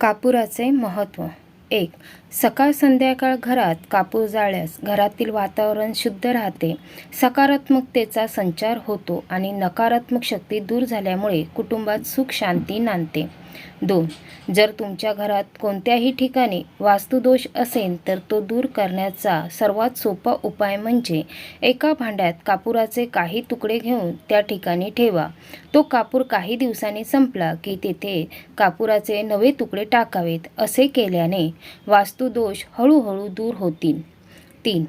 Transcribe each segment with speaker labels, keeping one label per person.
Speaker 1: कापुराचे महत्त्व. एक सकाळ संध्याकाळ घरात कापूर जाळल्यास घरातील वातावरण शुद्ध राहते. सकारात्मकतेचा संचार होतो आणि नकारात्मक शक्ती दूर झाल्यामुळे कुटुंबात सुख शांती नांदते. दोन. जर तुमच्या घरात कोणत्याही ठिकाणी वास्तुदोष असेल तर तो दूर करण्याचा सर्वात सोपा उपाय म्हणजे एका भांड्यात कापुराचे काही तुकडे घेऊन त्या ठिकाणी ठेवा. तो कापूर काही दिवसांनी संपला की तेथे कापुराचे नवे तुकडे टाकावेत असे केल्याने वास्तुदोष हळूहळू दूर होतील. तीन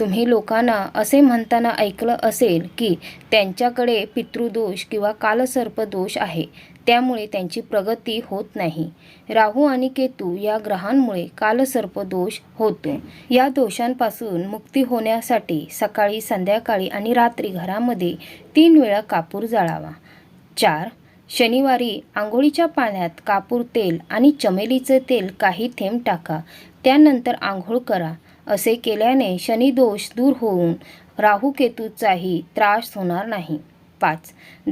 Speaker 1: तुम्ही लोकांना असे म्हणताना ऐकलं असेल की त्यांच्याकडे पितृदोष किंवा कालसर्पदोष आहे. त्यामुळे त्यांची प्रगती होत नाही. राहू आणि केतू या ग्रहांमुळे कालसर्पदोष होतो. या दोषांपासून मुक्ती होण्यासाठी सकाळी संध्याकाळी आणि रात्री घरामध्ये तीन वेळा कापूर जाळावा. चार शनिवारी आंघोळीच्या पाण्यात कापूर तेल आणि चमेलीचे तेल काही थेंब टाका. त्यानंतर आंघोळ करा. असे केल्याने शनिदोष दूर होऊन राहुकेतूचाही त्रास होणार नाही. पाच.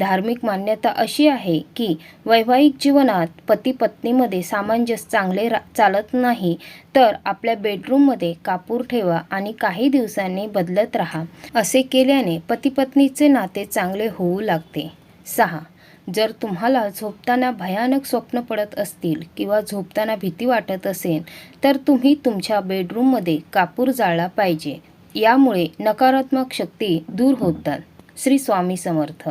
Speaker 1: धार्मिक मान्यता अशी आहे की वैवाहिक जीवनात पती पत्नीमध्ये सामंजस्य चांगले रा चालत नाही तर आपल्या बेडरूममध्ये कापूर ठेवा आणि काही दिवसांनी बदलत राहा. असे केल्याने पती पत्नीचे नाते चांगले होऊ लागते. सहा. जर तुम्हाला झोपताना भयानक स्वप्न पडत असतील किंवा झोपताना भीती वाटत असेल तर तुम्ही तुमच्या बेडरूममध्ये कापूर जाळला पाहिजे. यामुळे नकारात्मक शक्ती दूर होतात. श्री स्वामी समर्थ.